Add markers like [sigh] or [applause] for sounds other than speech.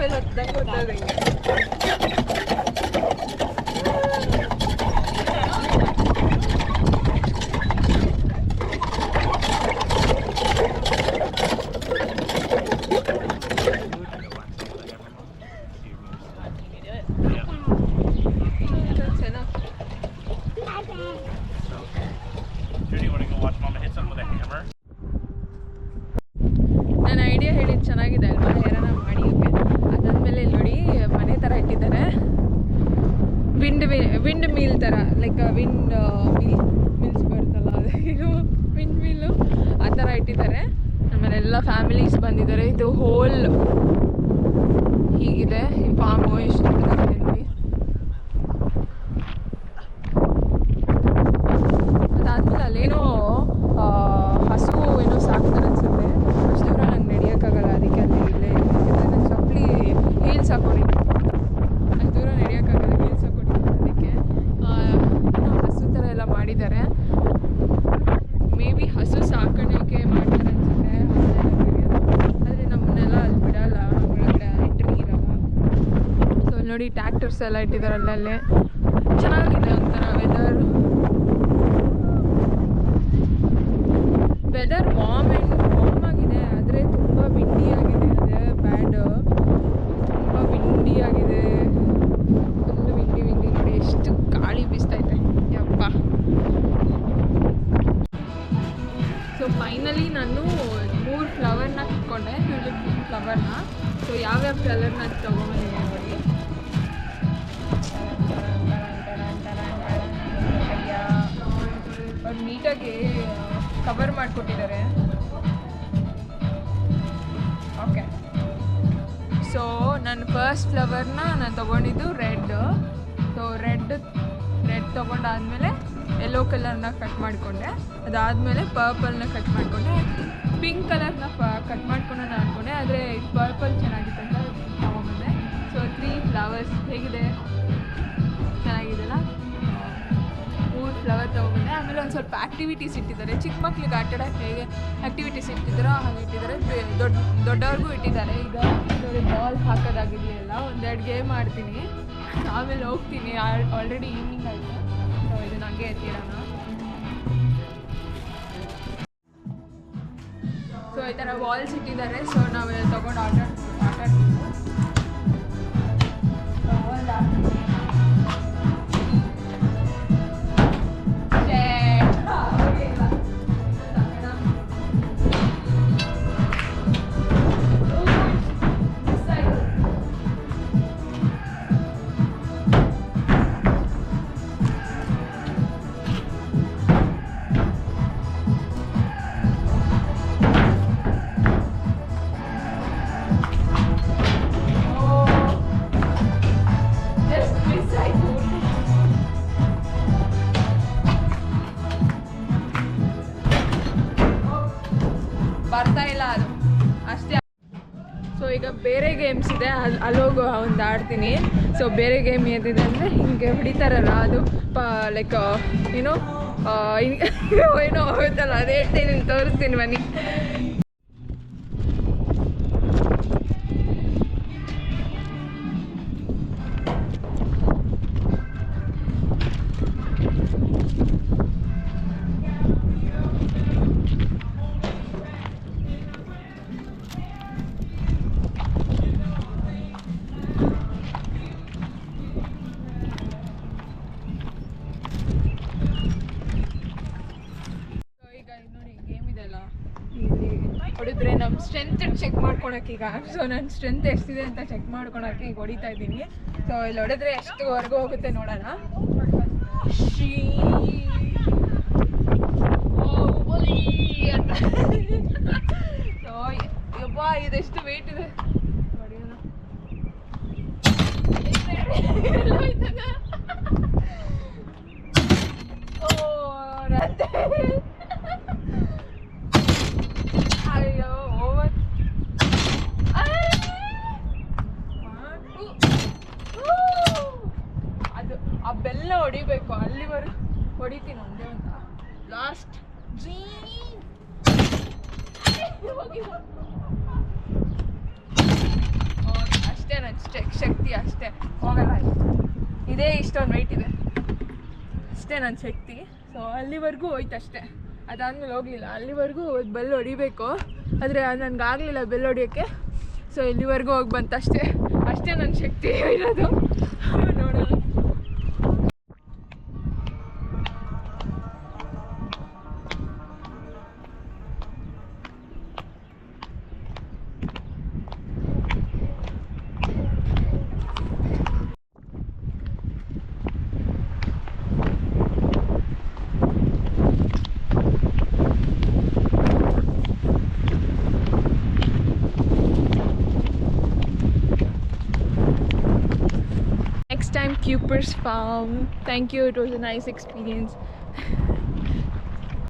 May lagdag mo talaga. ನಮ್ಮನೆಲ್ಲ ಆಮೇಲೆ ಎಲ್ಲ families ಬಂದಿದ್ದಾರೆ. ಇದು ಹೋಲ್ ಹೀಗಿದೆ. ಈ ಫಾರ್ಮು ಎಷ್ಟು ನೋಡಿ ಟ್ಯಾಕ್ಟರ್ಸ್ ಎಲ್ಲ ಇಟ್ಟಿದ್ದಾರೆ ಅಲ್ಲಲ್ಲೇ. ಚೆನ್ನಾಗಿದೆ ಒಂಥರ weather weather warm and warm ಆಗಿದೆ, ಆದರೆ ತುಂಬ ವಿಂಡಿ ಆಗಿದೆ, ಅದೇ ಬ್ಯಾಡ್ ತುಂಬ ವಿಂಡಿ ಆಗಿದೆ. ಫುಲ್ ವಿಂಡಿ ವಿಂಡಿ ನೋಡಿ ಎಷ್ಟು ಗಾಳಿ ಬೀಸ್ತೈತೆ ಯಪ್ಪ. ಸೊ ಫೈನಲಿ ನಾನು ಮೂರು ಫ್ಲವರ್ನ ಕಿತ್ಕೊಂಡೆ ಟ್ಯೂಲಿಪ್ ಫ್ಲವರ್ನ ಸೊ ಯಾವ್ಯಾವ ಕಲರ್ನ ತೊಗೊಂಬಂದಿದೆ ನೋಡಿ ಅವ್ರು ನೀಟಾಗಿ ಕವರ್ ಮಾಡಿಕೊಟ್ಟಿದ್ದಾರೆ. ಓಕೆ ಸೊ ನನ್ನ ಫಸ್ಟ್ ಫ್ಲವರ್ನ ನಾನು ತೊಗೊಂಡಿದ್ದು ರೆಡ್ ಸೊ ರೆಡ್ ರೆಡ್ ತೊಗೊಂಡಾದಮೇಲೆ ಯೆಲ್ಲೋ ಕಲರ್ನ ಕಟ್ ಮಾಡಿಕೊಂಡೆ. ಅದಾದಮೇಲೆ ಪರ್ಪಲ್ನ ಕಟ್ ಮಾಡಿಕೊಂಡೆ. ಪಿಂಕ್ ಕಲರ್ನ ಪ ಕಟ್ ಮಾಡ್ಕೊಂಡು ಅಂದ್ಕೊಂಡೆ ಆದರೆ ಪರ್ಪಲ್ ಚೆನ್ನಾಗಿತ್ತು ಅಂತ ತೊಗೊಂಬಂದೆ. ಸೊ ತ್ರೀ ಫ್ಲವರ್ಸ್ ಹೇಗಿದೆ? ಫ್ಲವರ್ ತಗೊಂಡೆ ಆಮೇಲೆ ಒಂದು ಸ್ವಲ್ಪ ಆ್ಯಕ್ಟಿವಿಟೀಸ್ ಇಟ್ಟಿದ್ದಾರೆ. ಚಿಕ್ಕ ಮಕ್ಳಿಗೆ ಆಟ ಆಡೋಕ್ಕೆ ಹೇಗೆ ಆ್ಯಕ್ಟಿವಿಟೀಸ್ ಇಟ್ಟಿದ್ದಾರೋ ಹಾಗೆ ಇಟ್ಟಿದ್ದಾರೆ. ದೊಡ್ಡ, ದೊಡ್ಡವ್ರಿಗೂ ಇಟ್ಟಿದ್ದಾರೆ. ಈಗ ಬಾಲ್ ಹಾಕೋದಾಗಿರಲಿ ಎಲ್ಲ, ಒಂದೆರಡು ಗೇಮ್ ಆಡ್ತೀನಿ. ಆಮೇಲೆ ಹೋಗ್ತೀನಿ. ಆಲ್ರೆಡಿ ಈವ್ನಿಂಗ್ ಆಯಿತು. ಸೊ ಇದು ನನಗೆ ಎತ್ತಿಡೋಣ ಸೊ ಈ ಥರ ಬಾಲ್ಸ್ ಇಟ್ಟಿದ್ದಾರೆ. ಸೊ ನಾವು ತೊಗೊಂಡು ಆಟ ಆಟ ಆಡ್ತೀವಿ. ಸೊ ಈಗ ಬೇರೆ ಗೇಮ್ಸ್ ಇದೆ. ಅಲ್ಲಿ ಅಲ್ಲೋಗು ಒಂದು ಆಡ್ತೀನಿ. ಸೊ ಬೇರೆ ಗೇಮ್ ಏನಿದೆ ಅಂದರೆ ಹಿಂಗೆ ಹೊಡಿತಾರಲ್ಲ, ಅದು ಪ ಲೈಕ್ ಏನೋ [laughs] ಏನೋ ಆಗುತ್ತಲ್ಲ, ಅದು ಹೇಳ್ತೀನಿ ತೋರಿಸ್ತೀನಿ ಬನ್ನಿ. ಹೊಡಿದ್ರೆ ನಮ್ಮ ಸ್ಟ್ರೆಂತ್ ಚೆಕ್ ಮಾಡ್ಕೊಳಕ್ಕೆ ಈಗ. ಸೊ ನನ್ನ ಸ್ಟ್ರೆಂತ್ ಎಷ್ಟಿದೆ ಅಂತ ಚೆಕ್ ಮಾಡ್ಕೊಳಕ್ಕೆ ಈಗ ಹೊಡಿತಾ ಇದ್ದೀನಿ. ಸೊ ಇಲ್ಲಿ ಹೊಡೆದ್ರೆ ಎಷ್ಟುವರೆಗೂ ಹೋಗುತ್ತೆ ನೋಡೋಣ. ಶ್ರೀ ಅಂತ. ಸೊ ಇದೆಷ್ಟು ವೆಯ್ಟ್ ಇದೆ? ಅಷ್ಟೇ ನನ್ನ ಶಕ್ತಿ ಅಷ್ಟೇ ಹೋಗಲ್ಲ ಇದು. ಇಷ್ಟೊಂದು ವೆಯ್ಟ್ ಇದೆ ಅಷ್ಟೇ ನನ್ನ ಶಕ್ತಿ ಸೊ ಅಲ್ಲಿವರೆಗೂ ಹೋಯ್ತು ಅಷ್ಟೇ ಅದಾದ್ಮೇಲೆ ಹೋಗಲಿಲ್ಲ ಅಲ್ಲಿವರೆಗೂ ಬೆಲ್ ಹೊಡಿಬೇಕು ಆದರೆ ನನಗೆ ಆಗಲಿಲ್ಲ ಬೆಲ್ ಹೊಡಿಯೋಕ್ಕೆ ಸೊ ಇಲ್ಲಿವರೆಗೂ ಹೋಗಿ ಬಂತು ಅಷ್ಟೇ ಅಷ್ಟೇ ನನ್ನ ಶಕ್ತಿ ಇರೋದು Cooper's Farm. Thank you. It was a nice experience.